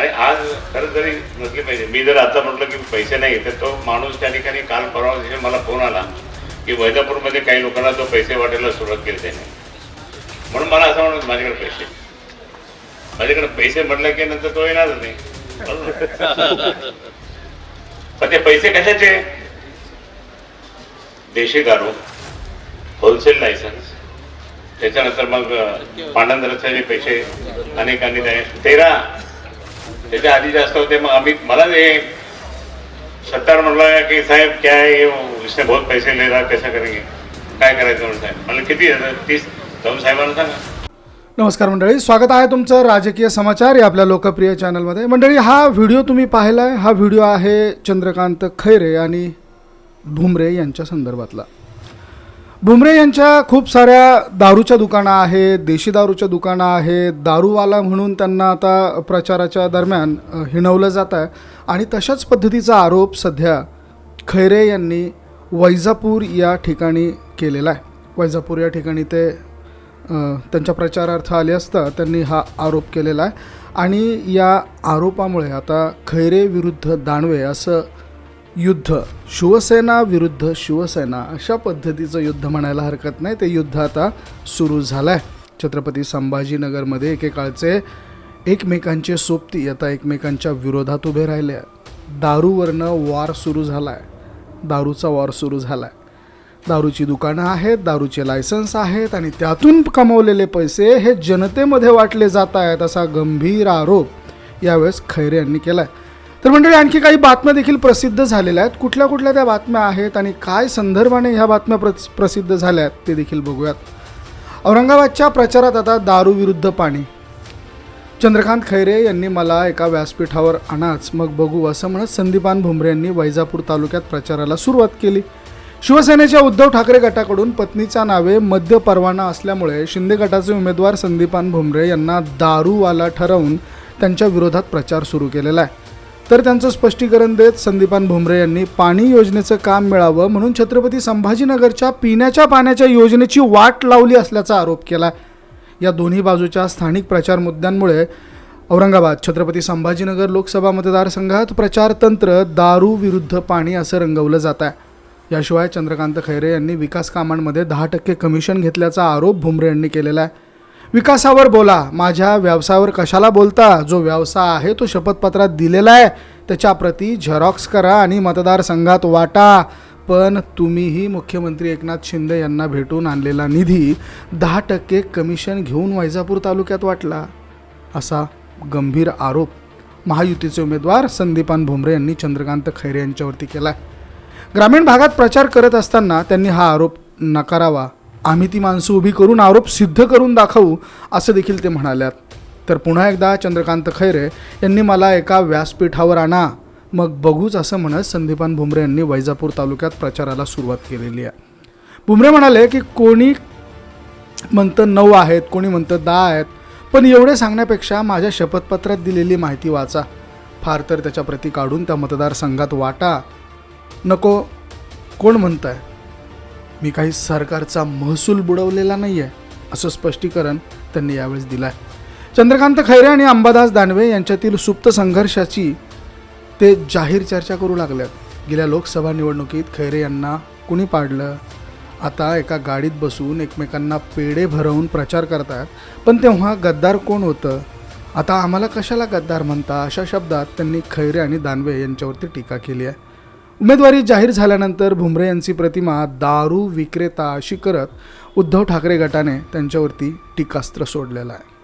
आणि आज खरं जरी नसली पाहिजे मी जर आता म्हटलं की पैसे नाही तर तो माणूस त्या ठिकाणी काल परवा दिवशी मला फोन आला की वैजापूरमध्ये काही लोकांना तो पैसे वाटायला सुरुवात केली त्याने. म्हणून मला असं म्हणत माझ्याकडे पैसे. माझ्याकडे पैसे म्हटलं की नंतर तो येणारच नाही. पण ते पैसे कशाचे? देशी दारू होलसेल लायसन्स त्याच्यानंतर मग पांडंदरचे पैसे अनेकांनी त्याने तेरा त्याच्या आधी जास्त होते. मग आम्ही मला ते सत्तार म्हणला की साहेब क्या आहे इसने बहुत पैसे ले रहा कैसा करेंगे? काय करायचं म्हणून साहेब? म्हणलं किती तीस. जाऊन साहेबांना सांगा. नमस्कार मंडळी स्वागत आहे तुमचं राजकीय समाचार या आपल्या लोकप्रिय चॅनलमध्ये. मंडळी हा व्हिडिओ तुम्ही पाहिला आहे हा व्हिडिओ आहे चंद्रकांत खैरे आणि भुमरे यांच्या संदर्भातला. भुमरे यांच्या खूप साऱ्या दारूच्या दुकानं आहेत देशी दारूच्या दुकानं आहेत दारूवाला म्हणून त्यांना आता प्रचाराच्या दरम्यान हिणवलं जात आहे. आणि तशाच पद्धतीचा आरोप सध्या खैरे यांनी वैजापूर या ठिकाणी केलेला आहे. वैजापूर या ठिकाणी ते त्यांच्या प्रचारार्थ आले असता त्यांनी हा आरोप केलेला आहे. आणि या आरोपामुळे आता खैरे विरुद्ध दानवे असं युद्ध. शिवसेना विरुद्ध शिवसेना अशा पद्धतीचं युद्ध म्हणायला हरकत नाही. ते युद्ध आता सुरू झालं आहे छत्रपती संभाजीनगरमध्ये एकेकाळचे एकमेकांचे सोबती आता एकमेकांच्या विरोधात उभे राहिले दारूवरनं वार सुरू झाला आहे दारूचा वार सुरू झाला आहे दारूची दुकानं आहेत दारूचे लायसन्स आहेत आणि त्यातून कमवलेले पैसे हे जनतेमध्ये वाटले जात आहेत असा गंभीर आरोप यावेळेस खैरे यांनी केला आहे तर मंडळी आणखी काही बातम्या देखील प्रसिद्ध झालेल्या आहेत. कुठल्या कुठल्या त्या बातम्या आहेत आणि काय संदर्भाने ह्या बातम्या प्रस प्रसिद्ध झाल्या आहेत ते देखील बघूयात. औरंगाबादच्या प्रचारात आता दारू विरुद्ध पाणी. चंद्रकांत खैरे यांनी मला एका व्यासपीठावर आणाच मग बघू असं म्हणत संदीपान भुमरे यांनी वैजापूर तालुक्यात प्रचाराला सुरुवात केली. शिवसेनेच्या उद्धव ठाकरे गटाकडून पत्नीच्या नावे मद्य परवाना असल्यामुळे शिंदे गटाचे उमेदवार संदीपान भुमरे यांना दारूवाला ठरवून त्यांच्या विरोधात प्रचार सुरू केलेला आहे. तर त्यांचं स्पष्टीकरण देत संदीपान भुमरे यांनी पाणी योजनेचं काम मिळावं म्हणून छत्रपती संभाजीनगरच्या पिण्याच्या पाण्याच्या योजनेची वाट लावली असल्याचा आरोप केला. या दोन्ही बाजूच्या स्थानिक प्रचार मुद्द्यांमुळे औरंगाबाद छत्रपती संभाजीनगर लोकसभा मतदारसंघात प्रचार तंत्र दारू विरुद्ध पाणी असं रंगवलं जात आहे. याशिवाय चंद्रकांत खैरे यांनी विकास कामांमध्ये दहा टक्के कमिशन घेतल्याचा आरोप भुमरे यांनी केलेला आहे. विकासावर बोला. माझ्या व्यवसायावर कशाला बोलता? जो व्यवसाय आहे तो शपथपत्रात दिलेला आहे. त्याच्याप्रती झेरॉक्स करा आणि मतदारसंघात वाटा. पण तुम्हीही मुख्यमंत्री एकनाथ शिंदे यांना भेटून आणलेला निधी दहा टक्के कमिशन घेऊन वैजापूर तालुक्यात वाटला. असा गंभीर आरोप महायुतीचे उमेदवार संदीपान भुमरे यांनी चंद्रकांत खैरे यांच्यावरती केला आहे ग्रामीण भागात प्रचार करत असताना त्यांनी हा आरोप नकारावा. आम्ही ती माणसं उभी करून आरोप सिद्ध करून दाखवू असं देखील ते म्हणाल्यात. तर पुन्हा एकदा चंद्रकांत खैरे यांनी मला एका व्यासपीठावर आणा. मग बघूच असं म्हणत संदीपान भुमरे यांनी वैजापूर तालुक्यात प्रचाराला सुरुवात केलेली आहे. भुमरे म्हणाले की कोणी म्हणतं नऊ आहेत कोणी म्हणतं दहा आहेत पण एवढे सांगण्यापेक्षा माझ्या शपथपत्रात दिलेली माहिती वाचा. फार तर त्याच्या प्रती काढून त्या मतदारसंघात वाटा. नको कोण म्हणत आहे मी काही सरकारचा महसूल बुडवलेला नाही आहे असं स्पष्टीकरण त्यांनी यावेळेस दिलं आहे चंद्रकांत खैरे आणि अंबादास दानवे यांच्यातील सुप्त संघर्षाची ते जाहीर चर्चा करू लागल्यात. गेल्या लोकसभा निवडणुकीत खैरे यांना कुणी पाडलं? आता एका गाडीत बसून एकमेकांना पेढे भरवून प्रचार करतात पण तेव्हा गद्दार कोण होतं? आता आम्हाला कशाला गद्दार म्हणता? अशा शब्दात त्यांनी खैरे आणि दानवे यांच्यावरती टीका केली आहे. उमेदवारी जाहीर झाल्यानंतर भुमरे यांची प्रतिमा दारू विक्रेता अशी करत उद्धव ठाकरे गटाने त्यांच्यावरती टीकास्त्र सोडलेलं आहे.